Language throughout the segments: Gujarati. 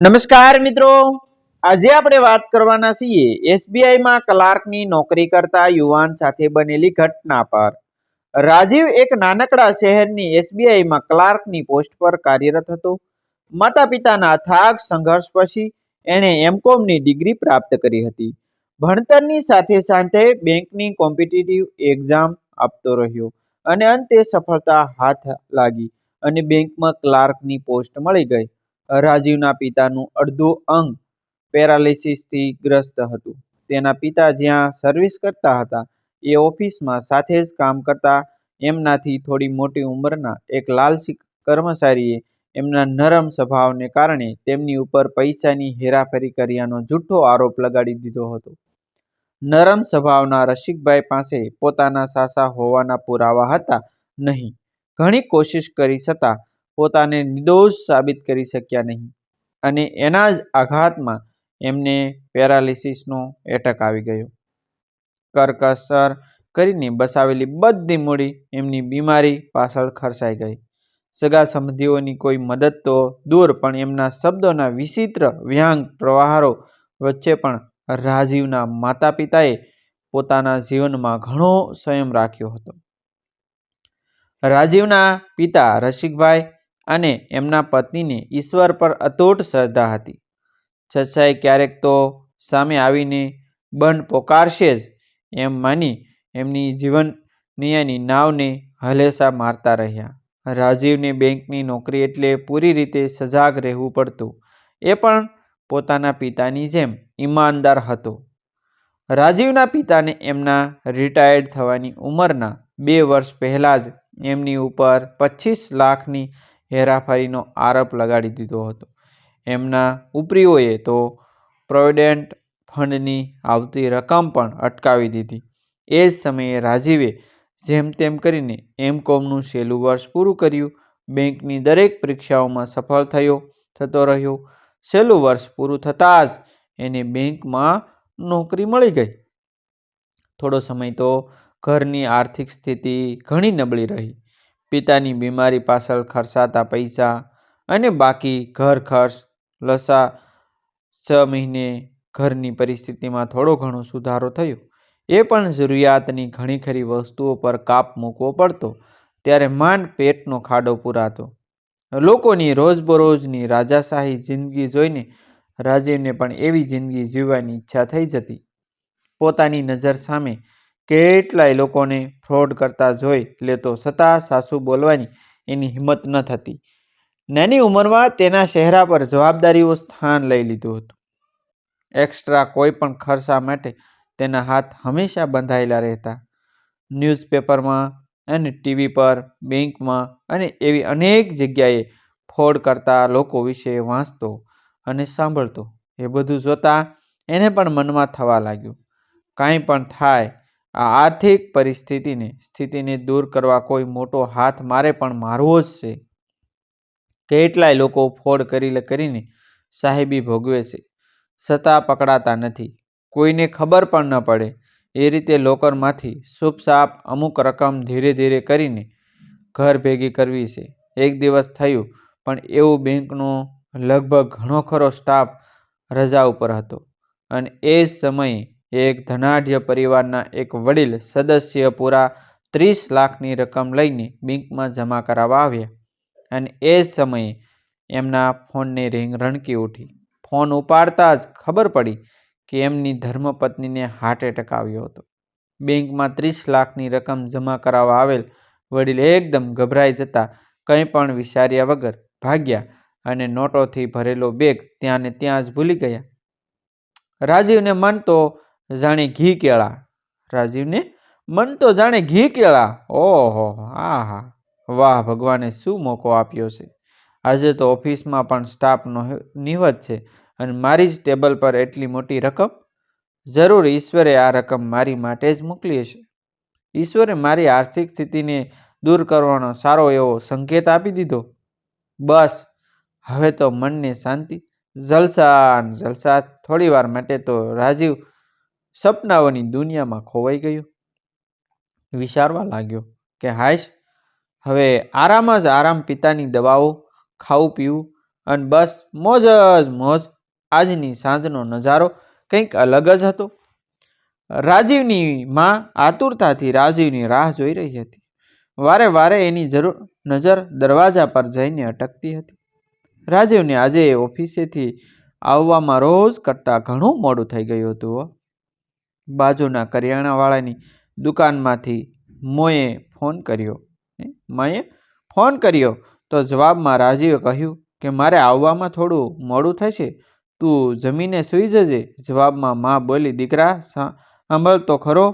નમસ્કાર મિત્રો. આજે આપણે વાત કરવાના છીએ એસબીઆઈમાં ક્લાર્કની નોકરી કરતા યુવાન સાથે બનેલી ઘટના પર. રાજીવ એક નાનકડા શહેરની એસબીઆઈમાં ક્લાર્કની પોસ્ટ પર કાર્યરત હતો. માતા પિતાના થાક, સંઘર્ષ પછી એણે એમકોમની ડિગ્રી પ્રાપ્ત કરી હતી. ભણતરની સાથે સાથે બેંકની કોમ્પિટિટિવ એક્ઝામ આપતો રહ્યો અને અંતે સફળતા હાથ લાગી અને બેંકમાં ક્લાર્કની પોસ્ટ મળી ગઈ. રાજીવના પિતાનું અડધું અંગ પેરાલિસિસથી ગ્રસ્ત હતું. તેના પિતા જ્યાં સર્વિસ કરતા હતા, એ ઓફિસમાં સાથે જ કામ કરતા, એમનાથી થોડી મોટી ઉંમરના એક લાલસી કર્મચારીએ એમના નરમ સ્વભાવને કારણે તેમની ઉપર પૈસાની હેરાફેરી કર્યાનો જૂઠો આરોપ લગાડી દીધો હતો. નરમ સ્વભાવના રસિકભાઈ પાસે પોતાના સાસા હોવાના પુરાવા હતા નહીં. ઘણી કોશિશ કરી છતાં પોતાને નિર્દોષ સાબિત કરી શક્યા નહીં અને એના જ આઘાતમાં એમને પેરાલિસિસનો એટક આવી ગયો. કરકસર કરીને બસાવેલી બધી મૂડી એમની બીમારી પાછળ ખર્ચાઈ ગઈ. સગા સંબંધીઓની કોઈ મદદ તો દૂર, પણ એમના શબ્દોના વિચિત્ર વ્યંગ પ્રવાહારો વચ્ચે પણ રાજીવના માતા પિતાએ પોતાના જીવનમાં ઘણો સંયમ રાખ્યો હતો. રાજીવના પિતા રસિકભાઈ અને એમના પત્નીને ઈશ્વર પર અતૂટ શ્રદ્ધા હતી. છછાઈ ક્યારેક તો સામે આવીને બંધ પોકારશે જ એમ માની એમની જીવનનિયાની નાવને હલેસા મારતા રહ્યા. રાજીવને બેંકની નોકરી એટલે પૂરી રીતે સજાગ રહેવું પડતું. એ પણ પોતાના પિતાની જેમ ઈમાનદાર હતો. રાજીવના પિતાને એમના રિટાયર્ડ થવાની ઉંમરના બે વર્ષ પહેલાં જ એમની ઉપર પચીસ લાખની હેરાફેરીનો આરોપ લગાડી દીધો હતો. એમના ઉપરીઓએ તો પ્રોવિડેન્ટ ફંડની આવતી રકમ પણ અટકાવી દીધી. એ જ સમયે રાજીવે જેમ તેમ કરીને એમ કોમનું છેલ્લું વર્ષ પૂરું કર્યું. બેંકની દરેક પરીક્ષાઓમાં સફળ થયો, થતો રહ્યો. છેલ્લું વર્ષ પૂરું થતાં જ એને બેંકમાં નોકરી મળી ગઈ. થોડો સમય તો ઘરની આર્થિક સ્થિતિ ઘણી નબળી રહી. પિતાની બીમારી પાછળ ખર્ચાતા પૈસા અને બાકી ઘર ખર્ચ, લસા, છ મહિને ઘરની પરિસ્થિતિમાં થોડો ઘણો સુધારો થયો. એ પણ જરૂરિયાતની ઘણી ખરી વસ્તુઓ પર કાપ મૂકવો પડતો, ત્યારે માંડ પેટનો ખાડો પૂરાતો. લોકોની રોજબરોજની રાજાશાહી જિંદગી જોઈને રાજીવને પણ એવી જિંદગી જીવવાની ઈચ્છા થઈ જતી. પોતાની નજર સામે કેટલાય લોકોને ફ્રોડ કરતા જોઈ લેતો છતાં સાસુ બોલવાની એની હિંમત ન થતી. નાની ઉંમરમાં તેના ચહેરા પર જવાબદારીઓ સ્થાન લઈ લીધું હતું. એક્સ્ટ્રા કોઈ પણ ખર્ચા માટે તેના હાથ હંમેશા બંધાયેલા રહેતા. ન્યૂઝપેપરમાં અને ટીવી પર, બેંકમાં અને એવી અનેક જગ્યાએ ફ્રોડ કરતા લોકો વિશે વાંચતો અને સાંભળતો. એ બધું જોતાં એને પણ મનમાં થવા લાગ્યું. કાંઈ પણ થાય આ આર્થિક પરિસ્થિતિને સ્થિતિને દૂર કરવા કોઈ મોટો હાથ મારે પણ મારવો જ છે. કેટલાય લોકો ફોડ કરી કરીને સાહેબી ભોગવે છે. છતાં પકડાતા નથી. કોઈને ખબર પણ ન પડે. એ રીતે લોકરમાંથી સાપ અમુક રકમ ધીરે ધીરે કરીને ઘર ભેગી કરવી છે. એક દિવસ થયું, પણ એવું બેંકનો લગભગ ઘણો ખરો સ્ટાફ રજા ઉપર હતો. અને એ સમયે એક ધનાઢ્ય પરિવારના એક વડીલ સદસ્ય પૂરા ત્રીસ લાખની રકમ લઈને બેંકમાં જમા કરાવવા આવ્યા. અને એ જ સમયે એમના ફોનની રિંગ રણકી ઉઠી. ફોન ઉપાડતા જ ખબર પડી કે એમની ધર્મપત્નીને હાર્ટ એટેક આવ્યો હતો. બેંકમાં ત્રીસ લાખની રકમ જમા કરાવવા આવેલ વડીલ એકદમ ગભરાઈ જતા કંઈ પણ વિચાર્યા વગર ભાગ્યા અને નોટોથી ભરેલો બેગ ત્યાં ને ત્યાં જ ભૂલી ગયા. રાજીવને મન તો જાણે ઘી કેળા. રાજીવને મન તો જાણે ઘી કેળા. ઓહો હા હા વાહ, ભગવાને શું મોકો આપ્યો છે? આજે તો ઓફિસમાં પણ સ્ટાફનો નિવત છે અને મારી જ ટેબલ પર એટલી મોટી રકમ? જરૂર ઈશ્વરે આ રકમ મારી માટે જ મોકલી હશે ઈશ્વરે મારી આર્થિક સ્થિતિને દૂર કરવાનો સારો એવો સંકેત આપી દીધો. બસ, હવે તો મનને શાંતિ. જલસા જલસા થોડી વાર માટે તો રાજીવ સપનાઓની દુનિયામાં ખોવાઈ ગયો. વિચારવા લાગ્યો કે હાશ હવે આરામ જ આરામ પિતાની દવાઓ, ખાવું પીવું અને બસ મોજ જ મોજ આજની સાંજનો નજારો કંઈક અલગ જ હતો. રાજીવની માં આતુરતાથી રાજીવની રાહ જોઈ રહી હતી. વારે વારે એની જરૂર નજર દરવાજા પર જઈને અટકતી હતી. રાજીવને આજે ઓફિસેથી આવવામાં રોજ કરતાં ઘણું મોડું થઈ ગયું હતું બાજુના કરિયાણાવાળાની દુકાનમાંથી મોએ ફોન કર્યો. માએ ફોન કર્યો તો જવાબમાં રાજીવે કહ્યું કે મારે આવવામાં થોડું મોડું થશે, તું જમીને સૂઈ જજે. જવાબમાં માં બોલી, દીકરા સાંભળ તો ખરો.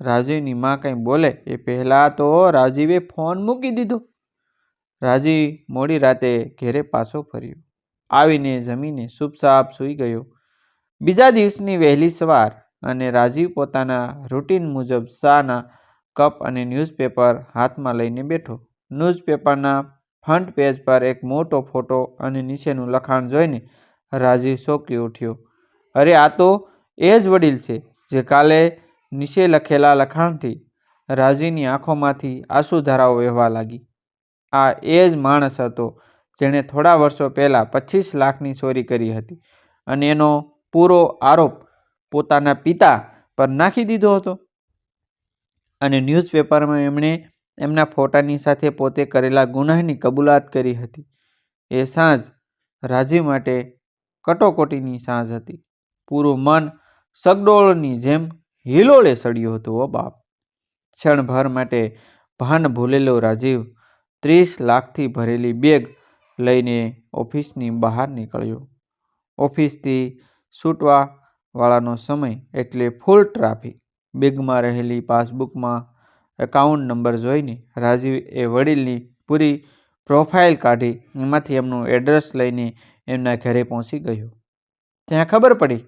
રાજીવની માં કંઈ બોલે એ પહેલાં તો રાજીવે ફોન મૂકી દીધો. રાજી મોડી રાતે ઘેરે પાછો ફર્યો. આવીને જમીને ચૂપચાપ સૂઈ ગયો. બીજા દિવસની વહેલી સવાર અને રાજીવ પોતાના રૂટીન મુજબ શાહના કપ અને ન્યૂઝપેપર હાથમાં લઈને બેઠો. ન્યૂઝપેપરના ફ્રન્ટ પેજ પર એક મોટો ફોટો અને નીચેનું લખાણ જોઈને રાજીવ ચોંકી ઉઠ્યો. અરે, આ તો એ જ વડીલ છે જે કાલે નીચે લખેલા લખાણથી રાજીની આંખોમાંથી આંસુધારાઓ વહેવા લાગી. આ એ જ માણસ હતો જેણે થોડા વર્ષો પહેલાં પચીસ લાખની ચોરી કરી હતી અને એનો પૂરો આરોપ પોતાના પિતા પર નાખી દીધો હતો. અને ન્યૂઝપેપરમાં એમણે એમના ફોટાની સાથે પોતે કરેલા ગુનાહની કબૂલાત કરી હતી. એ સાંજ રાજીવ માટે કટોકટીની સાંજ હતી. પૂરું મન સગડોળની જેમ હિલોળે સડ્યું હતું ઓ બાપ. ક્ષણભર માટે ભાન ભૂલેલો રાજીવ ત્રીસ લાખથી ભરેલી બેગ લઈને ઓફિસની બહાર નીકળ્યો. ઓફિસથી છૂટવા વાળાનો સમય એટલે ફૂલ ટ્રાફિક બેગમાં રહેલી પાસબુકમાં એકાઉન્ટ નંબર જોઈને રાજીવ એ વડીલની પૂરી પ્રોફાઇલ કાઢી એમાંથી એમનું એડ્રેસ લઈને એમના ઘરે પહોંચી ગયો. ત્યાં ખબર પડી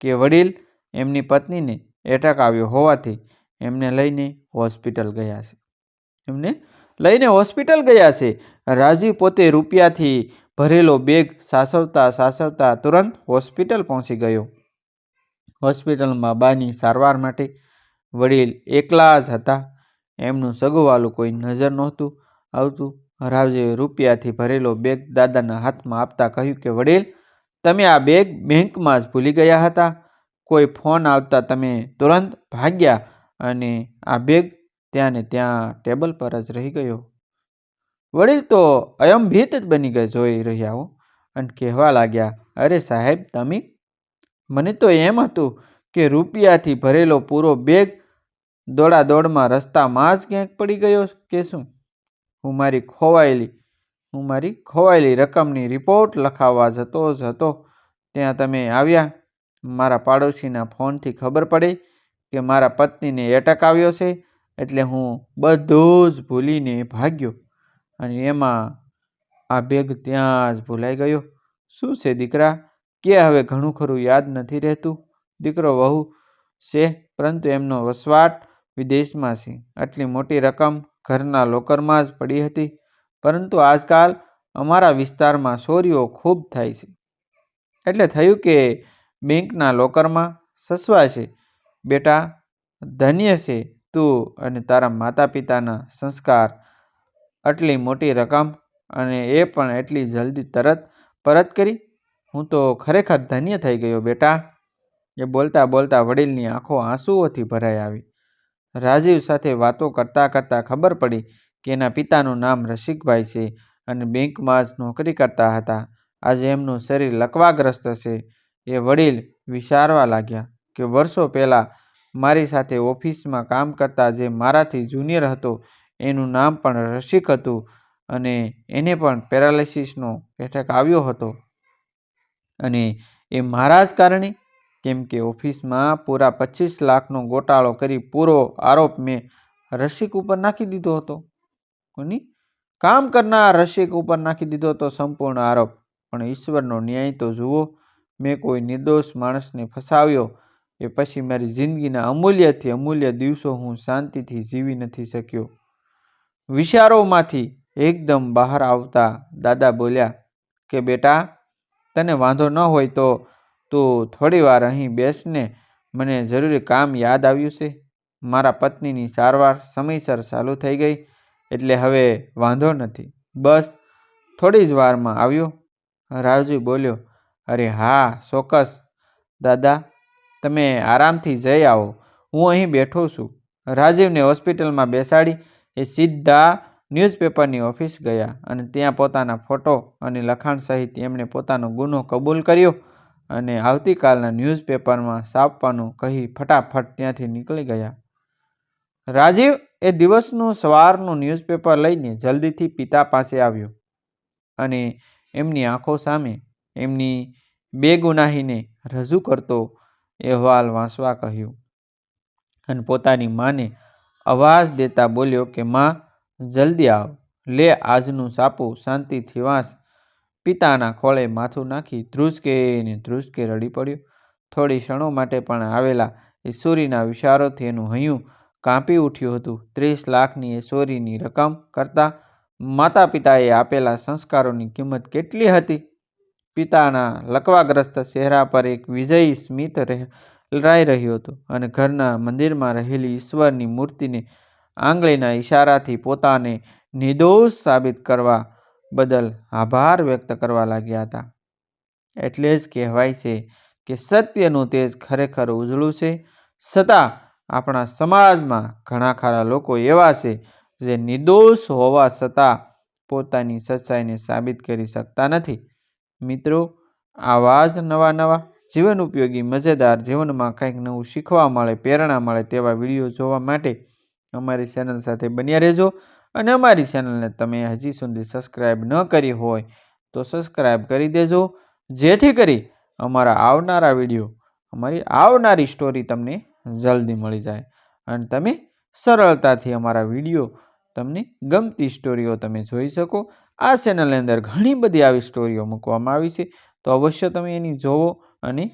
કે વડીલ એમની પત્નીને એટેક આવ્યો હોવાથી એમને લઈને હોસ્પિટલ ગયા છે. એમને લઈને હોસ્પિટલ ગયા છે. રાજીવ પોતે રૂપિયાથી ભરેલો બેગ સાસવતા સાસવતા તુરંત હોસ્પિટલ પહોંચી ગયો. હોસ્પિટલમાં બાની સારવાર માટે વડીલ એકલા જ હતા. એમનું સગુવાલું કોઈ નજર નહોતું આવતું. હરાવજીએ રૂપિયાથી ભરેલો બેગ દાદાના હાથમાં આપતા કહ્યું કે, વડીલ, તમે આ બેગ બેંકમાં જ ભૂલી ગયા હતા. કોઈ ફોન આવતા તમે તુરંત ભાગ્યા અને આ બેગ ત્યાં ને ત્યાં ટેબલ પર જ રહી ગયો. વડીલ, તો અયમભીત જ બની ગયા જોઈ રહ્યા હો. અને કહેવા લાગ્યા, અરે સાહેબ, તમે મને તો એમ હતું કે રૂપિયાથી ભરેલો પૂરો બેગ દોડા દોડમાં રસ્તામાં જ ક્યાંક પડી ગયો કે શું? હું મારી ખોવાયેલી, હું મારી ખોવાયેલી રકમની રિપોર્ટ લખાવવા જતો જ હતો. ત્યાં તમે આવ્યા. મારા પાડોશીના ફોનથી ખબર પડી કે મારા પત્નીને એટક આવ્યો છે એટલે હું બધું જ ભૂલીને ભાગ્યો અને એમાં આ બેગ ત્યાં જ ભૂલાઈ ગયો. શું છે દીકરા? કે હવે ઘણું ખરું યાદ નથી રહેતું? દીકરો વહુ છે, પરંતુ એમનો વસવાટ વિદેશમાં છે. આટલી મોટી રકમ ઘરના લોકરમાં જ પડી હતી. પરંતુ આજકાલ અમારા વિસ્તારમાં ચોરીઓ ખૂબ થાય છે. એટલે થયું કે બેંકના લોકરમાં સસવા છે. બેટા, ધન્ય છે તું અને તારા માતા પિતાના સંસ્કાર. આટલી મોટી રકમ અને એ પણ એટલી જલ્દી તરત પરત કરી? હું તો ખરેખર ધન્ય થઈ ગયો બેટા. એ બોલતા બોલતા વડીલની આંખો આંસુઓથી ભરાઈ આવી. રાજીવ સાથે વાતો કરતાં કરતાં ખબર પડી કે એના પિતાનું નામ રસિકભાઈ છે અને બેંકમાં જ નોકરી કરતા હતા. આજે એમનું શરીર લકવાગ્રસ્ત છે. એ વડીલ વિચારવા લાગ્યા કે વર્ષો પહેલાં મારી સાથે ઓફિસમાં કામ કરતા જે મારાથી જુનિયર હતો એનું નામ પણ રસિક હતું અને એને પણ પેરાલિસિસનો એટેક આવ્યો હતો. અને એ મારા જ કારણે, કેમ કે ઓફિસમાં પૂરા પચીસ લાખનો ગોટાળો કરી પૂરો આરોપ મેં રસિક ઉપર નાખી દીધો હતો. કોની? કામ કરનાર રસિક ઉપર નાખી દીધો હતો સંપૂર્ણ આરોપ. પણ ઈશ્વરનો ન્યાય તો જુઓ, મેં કોઈ નિર્દોષ માણસને ફસાવ્યો, એ પછી મારી જિંદગીના અમૂલ્યથી અમૂલ્ય દિવસો હું શાંતિથી જીવી નથી શક્યો. વિચારોમાંથી એકદમ બહાર આવતા દાદા બોલ્યા, કે બેટા તને વાંધો ન હોય તો તું થોડી વાર અહીં બેસને. મને જરૂરી કામ યાદ આવ્યું છે. મારા પત્નીની સારવાર સમયસર ચાલુ થઈ ગઈ, એટલે હવે વાંધો નથી. બસ, થોડી જ વારમાં આવ્યો. રાવજી બોલ્યો, અરે હા, ચોક્કસ. દાદા, તમે આરામથી જઈ આવો. હું અહીં બેઠો છું. રાજીવને હોસ્પિટલમાં બેસાડી એ સીધા ન્યૂઝપેપરની ઓફિસ ગયા અને ત્યાં પોતાના ફોટો અને લખાણ સહિત એમણે પોતાનો ગુનો કબૂલ કર્યો અને આવતીકાલના ન્યૂઝપેપરમાં છાપવાનું કહી ફટાફટ ત્યાંથી નીકળી ગયા. રાજીવ એ દિવસનું સવારનું ન્યૂઝપેપર લઈને જલ્દીથી પિતા પાસે આવ્યો અને એમની આંખો સામે એમની બેગુનાહીને રજૂ કરતો અહેવાલ વાંચવા કહ્યું અને પોતાની માને અવાજ દેતા બોલ્યો કે, માં જલ્દી આવ. લે આજનું સાપું શાંતિથી વાંસ. પિતાના ખોળે માથું નાખી ધ્રુસકે ને ધ્રુસકે રડી પડ્યો. થોડી ક્ષણો માટે પણ આવેલા એ ચોરીના વિચારોથી એનું હૈયું કાંપી ઉઠ્યું હતું. ત્રીસ લાખની એ ચોરીની રકમ કરતાં માતા પિતાએ આપેલા સંસ્કારોની કિંમત કેટલી હતી? પિતાના લકવાગ્રસ્ત ચહેરા પર એક વિજયી સ્મિત લહેરાઈ રહ્યું હતું અને ઘરના મંદિરમાં રહેલી ઈશ્વરની મૂર્તિને આંગળીના ઈશારાથી પોતાને નિર્દોષ સાબિત કરવા બદલ આભાર વ્યક્ત કરવા લાગ્યા હતા. એટલે જ કહેવાય છે કે સત્યનું તેજ ખરેખર ઉજળું છે, છતાં આપણા સમાજમાં ઘણા ખરા લોકો એવા છે જે નિર્દોષ હોવા છતાં પોતાની સચ્ચાઈને સાબિત કરી શકતા નથી. મિત્રો, આવા જ નવા નવા જીવન ઉપયોગી મજેદાર જીવનમાં કંઈક નવું શીખવા મળે, પ્રેરણા મળે તેવા વીડિયો જોવા માટે અમારી ચેનલ સાથે બન્યા રહેજો અને અમારી ચેનલને તમે હજી સુધી સબસ્ક્રાઈબ ન કરી હોય તો સબસ્ક્રાઈબ કરી દેજો, જેથી કરી અમારા આવનારા વીડિયો અમારી આવનારી સ્ટોરી તમને જલ્દી મળી જાય. અને તમે સરળતાથી અમારા વીડિયો તમને ગમતી સ્ટોરીઓ તમે જોઈ શકો. આ ચેનલની અંદર ઘણી બધી આવી સ્ટોરીઓ મૂકવામાં આવી છે. તો અવશ્ય તમે એની જોવો અને